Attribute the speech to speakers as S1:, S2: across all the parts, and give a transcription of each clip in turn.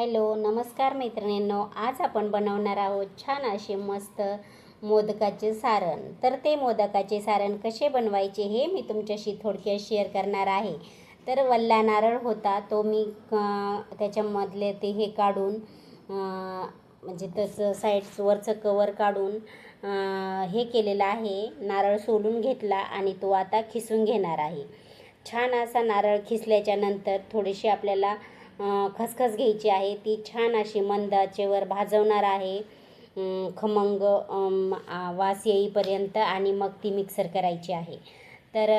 S1: Hello नमस्कार मैत्रिणींनो. आज आपण बनवणार आहोत छान असे मस्त मोदकाचे सारण. तर ते मोदकाचे सारण कसे बनवायचे हे मी तुमच्याशी थोडक्यात शेअर करणार आहे. तर वल्ला नारळ होता तो मी त्याच्यामधले ते हे काढून म्हणजे त्याचं साईड्स वरचं कवर काढून हे केलेलं आहे. नारळ सोलून घेतला आणि तो आता खिसून घेणार आहे. छान असा नारळ खिसल्याच्या नंतर थोडीशी आपल्याला खसखस घ्यायची आहे. ती छान अशी मंद आचेवर भाजवणार आहे. खमंग वास येईपर्यंत आणि मग ती मिक्सर करायची आहे. तर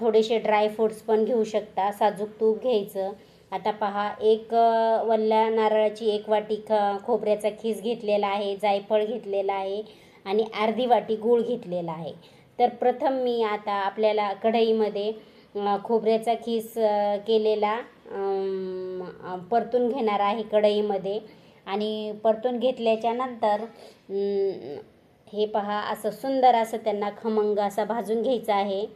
S1: थोडेसे ड्रायफ्रूट्स पण घेऊ शकता. साजूक तूप घ्यायचं. आता पहा एक वल्ल्या नारळाची एक वाटी ख खोबऱ्याचा खीस घेतलेला आहे जायफळ घेतलेला आहे आणि अर्धी वाटी गूळ घेतलेला आहे. तर प्रथम मी आता आपल्याला कढईमध्ये खोबऱ्याचा खीस केलेला परतून घेणार आहे कढईमध्ये. आणि परतून घेतल्याच्या नंतर हे पहा असं सुंदर असं त्यांना खमंग असा भाजून घ्यायचं आहे.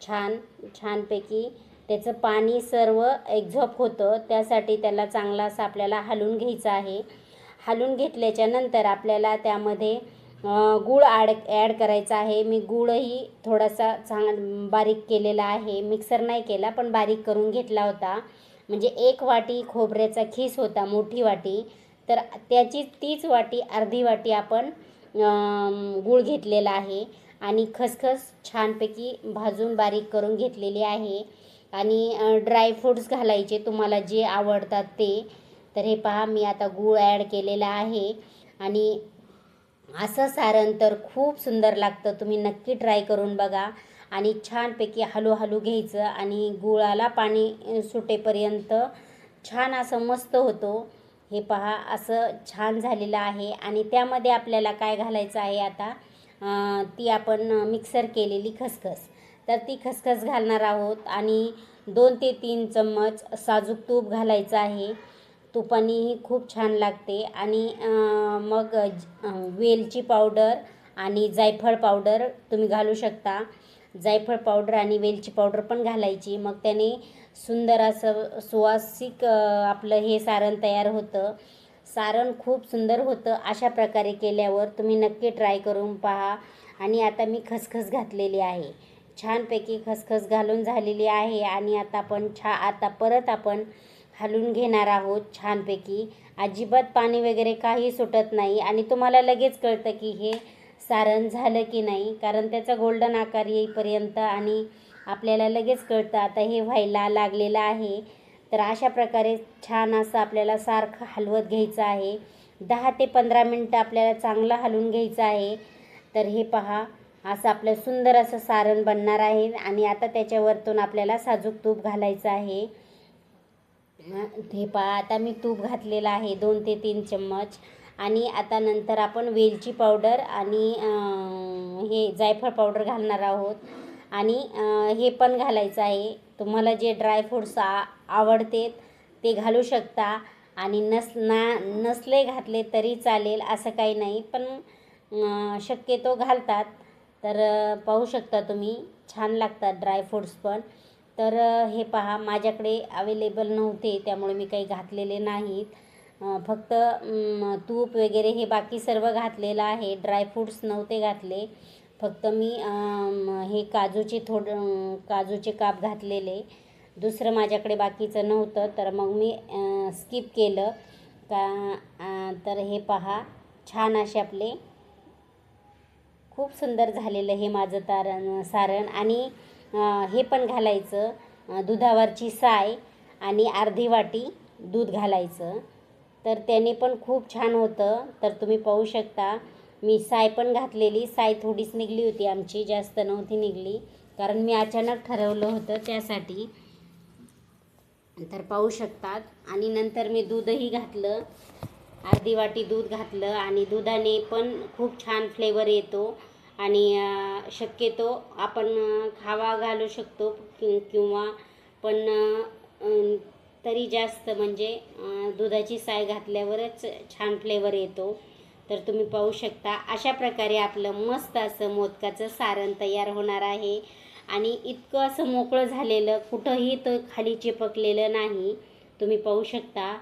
S1: छान छानपैकी त्याचं पाणी सर्व एक्झॉप होतं. त्यासाठी त्याला चांगला असं आपल्याला हलवून घ्यायचं आहे. हलवून घेतल्याच्या नंतर आपल्याला त्यामध्ये गूळ ॲड ॲड करायचा आहे. मी गूळही थोडासा चांग बारीक केलेला आहे. मिक्सर नाही केला पण बारीक करून घेतला होता. म्हणजे एक वाटी खोबऱ्याचा खीस होता मोठी वाटी तर त्याची तीच वाटी अर्धी वाटी आपण गूळ घेतलेला आहे आणि खसखस छानपैकी भाजून बारीक करून घेतलेली आहे. आणि ड्रायफ्रूट्स घालायचे तुम्हाला जे आवडतात ते. तर हे पहा मी आता गूळ ॲड केलेला आहे. आणि असं सारण तर खूप सुंदर लागतं तुम्ही नक्की ट्राय करून बघा. आणि छानपैकी हळूहळू घ्यायचं आणि गुळाला पाणी सुटेपर्यंत छान असं मस्त होतो. हे पहा असं छान झालेलं आहे. आणि त्यामध्ये आपल्याला काय घालायचं आहे आता? ती आपण मिक्सर केलेली खसखस. तर ती खसखस घालणार आहोत आणि दोन ते तीन चम्मच साजूक तूप घालायचं आहे. तुपानीही खूप छान लागते. आणि मग वेलची पावडर आणि जायफळ पावडर तुम्ही घालू शकता. जायफळ पावडर आणि वेलची पावडर पण घालायची. मग त्याने सुंदर असं सुवासिक आपलं हे सारण तयार होतं. सारण खूप सुंदर होतं अशा प्रकारे केल्यावर तुम्ही नक्की ट्राय करून पहा. आणि आता मी खसखस घातलेली आहे. छानपैकी खसखस घालून झालेली आहे आणि आता आपण छा आता परत आपण हलून घेणार आहोत छानपैकी. अजिबात पाणी वगैरे काही सुटत नाही आणि तुम्हाला लगेच कळतं की हे सारण झालं की नाही? कारण त्याचा गोल्डन आकार येईपर्यंत आणि आपल्याला लगेच कळतं आता हे व्हायला लागलेलं आहे. तर अशा प्रकारे छान असं आपल्याला सारखं हलवत घ्यायचं आहे. दहा ते पंधरा मिनटं आपल्याला चांगलं हलवून घ्यायचं आहे. तर हे पहा असं आपलं सुंदर असं सारण बनणार आहे आणि आता त्याच्यावरतून आपल्याला साजूक तूप घालायचं आहे. हे पहा आता मी तूप घातलेलं आहे दोन ते तीन चम्मच. आणि आता नंतर आपण वेलची पावडर आणि हे जायफळ पावडर घालणार आहोत. आणि हे पण घालायचं आहे. तुम्हाला जे ड्रायफ्रूट्स आ आवडते ते घालू शकता. आणि नस ना नसले घातले तरी चालेल असं काही नाही. पण शक्यतो घालतात. तर पाहू शकता तुम्ही. छान लागतात ड्रायफ्रूट्स पण. तर हे पहा. माझ्याकडे अवेलेबल नव्हते. त्यामुळे मी काही घातलेले नाहीत. फक्त तूप वगैरे हे बाकी सर्व घातलेलं आहे. ड्रायफ्रूट्स नव्हते घातले. फक्त मी हे काजूचे थोडं काजूचे काप घातलेले. दुसरं माझ्याकडे बाकीचं नव्हतं. तर मग मी स्किप केलं. का तर हे पहा. छान असे आपले खूप सुंदर झालेलं हे माझं तारण सारण. आणि हे पण घालायचं. दुधावरची साय आणि अर्धी वाटी दूध घालायचं. तर त्याने पण खूप छान होतं. तर तुम्ही पाहू शकता. मी साय पण घातलेली. साय थोडीच निघली होती आमची. जास्त नव्हती निघली. कारण मी अचानक ठरवलं होतं त्यासाठी. तर पाहू शकतात. आणि नंतर मी दूधही घातलं. अर्धी वाटी दूध घातलं. आणि दुधाने पण खूप छान फ्लेवर येतो. आणि शक्यतो आपण खावा घालू शकतो. कि किंवा पण तरी जास्त म्हणजे दुधाची साय घातल्यावरच छान फ्लेवर येतो. तर तुम्ही पाहू शकता. अशा प्रकारे आपलं मस्त असं मोदकाचं सारण तयार होणार आहे. आणि इतकं असं मोकळं झालेलं कुठंही तो खाली चिपकलेलं नाही. तुम्ही पाहू शकता.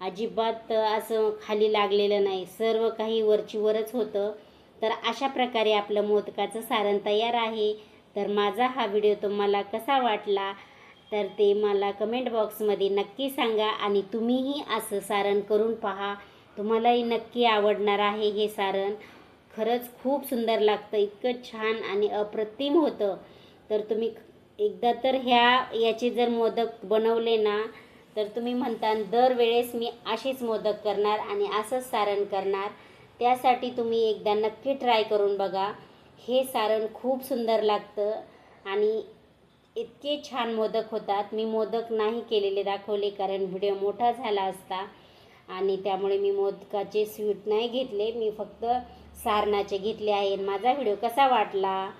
S1: अजिबात असं खाली लागलेलं नाही. सर्व काही वरचीवरच होतं. तर अशा प्रकारे आपलं मोदकाचं सारण तयार आहे. तर माझा हा व्हिडिओ तुम्हाला कसा वाटला? तर ते मला कमेंट बॉक्समध्ये नक्की सांगा आणि तुम्हीही असं सारण करून पहा. तुम्हालाही नक्की आवडणार आहे हे सारण. खरंच खूप सुंदर लागतं इतकं छान आणि अप्रतिम होतं. तर तुम्ही एकदा तर ह्या याचे जर मोदक बनवले ना तर तुम्ही म्हणता दरवेळेस मी असेच मोदक करणार आणि असंच सारण करणार. त्यासाठी तुम्ही एकदा नक्की ट्राय करून बघा. हे सारण खूप सुंदर लागतं आणि इतके छान मोदक होतात. मी मोदक नाही केलेले दाखवले कारण व्हिडिओ मोठा झाला असता आणि त्यामुळे मी मोदकाचे स्वीट नाही घेतले. मी फक्त सारणाचे घेतले आहे. माझा व्हिडिओ कसा वाटला?